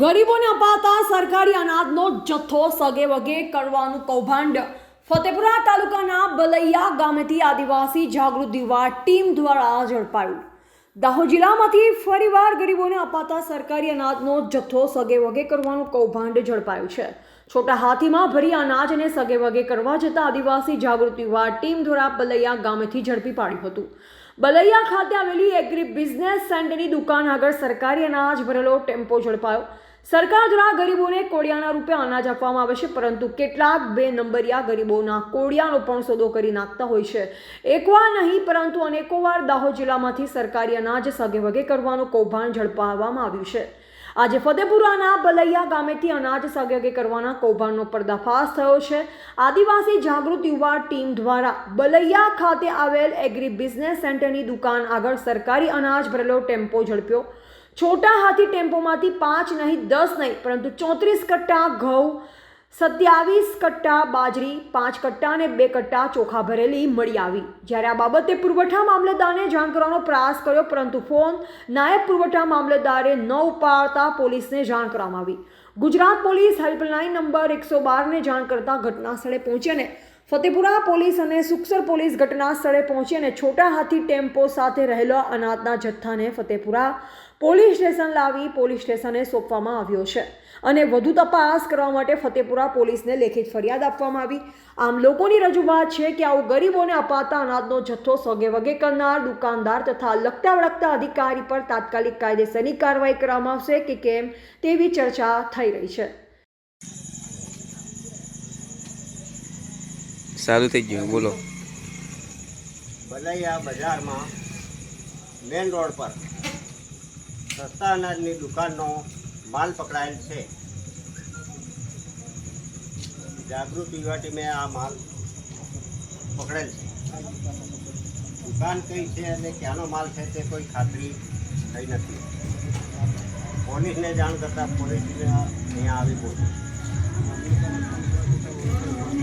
ગરીબોને અપાતા સરકારી અનાજનો જથ્થો સગે વગે કરવાનું કૌભાંડ. ફતેપુરા તાલુકાના બલૈયા ગામેથી આદિવાસી જાગૃત યુવા ટીમ દ્વારા ઝડપાયું. દાહોદ જિલ્લામાંથી ફરીવાર ગરીબોને અપાતા સરકારી અનાજનો જથ્થો સગે વગે કરવાનું કૌભાંડ ઝડપાયું છે. છોટા હાથીમાં ભરી અનાજ અને સગે વગે કરવા જતાં આદિવાસી જાગૃત યુવા ટીમ દ્વારા બલૈયા ગામેથી ઝડપી પાડ્યું હતું. બલૈયા ખાતે આવેલી એગ્રી બિઝનેસ સેન્ટરની દુકાન આગળ સરકારી અનાજ ભરેલો ટેમ્પો ઝડપાયો. સરકાર દ્વારા ગરીબોને કોડિયાના રૂપે અનાજ આપવામાં આવે છે, પરંતુ કેટલાક બે નંબરિયા ગરીબોના કોડિયાનો પણ સોદો કરી નાખતા હોય છે. એકવાર નહીં, પરંતુ અનેકો વાર દાહોદ જિલ્લામાંથી સરકારી અનાજ સગે વગે કરવાનું કૌભાંડ ઝડપાવવામાં આવ્યું છે. આજે ફતેપુરાના બલૈયા ગામેથી અનાજ સગે કરવાના કૌભાંડનો પર્દાફાશ થયો છે. આદિવાસી જાગૃત યુવા ટીમ દ્વારા બલૈયા ખાતે આવેલ એગ્રી બિઝનેસ સેન્ટરની દુકાન આગળ સરકારી અનાજ ભરેલો ટેમ્પો ઝડપ્યો. છોટા હાથી ટેમ્પોમાંથી પાંચ નહીં, દસ નહીં, પરંતુ ચોત્રીસ કટ્ટા ઘઉં, સત્યાવીસ કટ્ટા બાજરી, પાંચ કટ્ટા અને બે કટ્ટા ચોખા ભરેલી મળી આવી. જ્યારે આ બાબતે પુરવઠા મામલતદારને જાણ કરવાનો પ્રયાસ કર્યો, પરંતુ ફોન નાયબ પુરવઠા મામલતદારે ન ઉપાડતા પોલીસને જાણ કરવામાં આવી. ગુજરાત પોલીસ હેલ્પલાઇન નંબર એકસો બારને જાણ કરતા ઘટના સ્થળે પહોંચી અને ફતેપુરા પોલીસ અને સુખસર પોલીસ ઘટના સ્થળે પહોંચી અને છોટા હાથી ટેમ્પો સાથે રહેલો અનાજના જથ્થાને ફતેપુરા પોલીસ સ્ટેશન લાવી પોલીસ સ્ટેશને સોંપવામાં આવ્યો છે અને વધુ તપાસ કરવા માટે ફતેપુરા પોલીસને લેખિત ફરિયાદ આપવામાં આવી. આમ લોકોની રજૂઆત છે કે આવું ગરીબોને અપાતા અનાજનો જથ્થો સોગે વગે કરનાર દુકાનદાર તથા લગતા વળગતા અધિકારી પર તાત્કાલિક કાયદેસરની કાર્યવાહી કરવામાં આવશે કે કેમ તેવી ચર્ચા થઈ રહી છે. સારું થઈ ગયું, બોલો. ભલૈયા બજારમાં મેન રોડ પર સસ્તા અનાજની દુકાનનો માલ પકડાયેલ છે. જાગૃત યુવા ટીમે આ માલ પકડેલ છે. દુકાન કઈ છે અને ક્યાંનો માલ છે તે કોઈ ખાતરી થઈ નથી. પોલીસને જાણ કરતાં પોલીસને અહીંયા આવી પહોંચી.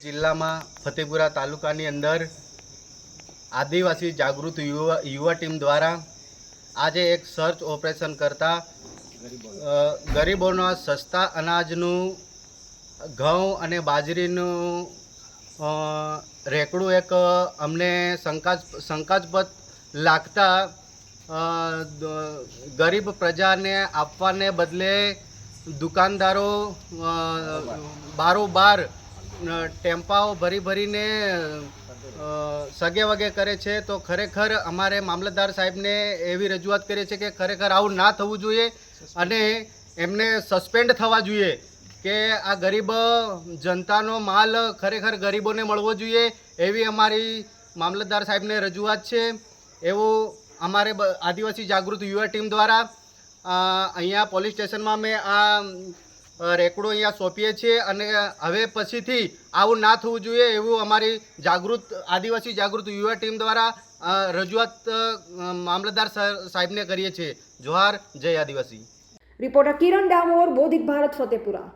જિલ્લામાં ફતેપુરા તાલુકાની અંદર આદિવાસી જાગૃત યુવા યુવા ટીમ દ્વારા આજે એક સર્ચ ઓપરેશન કરતા ગરીબોના સસ્તા અનાજનું ઘઉં અને બાજરીનું રેકડું એક અમને શંકા શંકાસ્પદ લાગતા ગરીબ પ્રજાને આપવાને બદલે દુકાનદારો બારોબાર ટેમ્પાઓ ભરી ભરીને સગે વગે કરે છે, તો ખરેખર અમારે મામલતદાર સાહેબને એવી રજૂઆત કરીએ છીએ કે ખરેખર આવું ના થવું જોઈએ અને એમને સસ્પેન્ડ થવા જોઈએ કે આ ગરીબ જનતાનો માલ ખરેખર ગરીબોને મળવો જોઈએ એવી અમારી મામલતદાર સાહેબને રજૂઆત છે. એવું અમારે આદિવાસી જાગૃત યુવા ટીમ દ્વારા અહીંયા પોલીસ સ્ટેશનમાં મેં આ રેકડો અહીંયા સોંપીએ છીએ અને હવે પછીથી આવું ના થવું જોઈએ એવું અમારી જાગૃત, આદિવાસી જાગૃત યુવા ટીમ દ્વારા રજૂઆત મામલતદાર સાહેબને કરીએ છીએ. જોહાર, જય આદિવાસી. રિપોર્ટર કિરણ ડામોર, બોધિક ભારત, ફતેપુરા.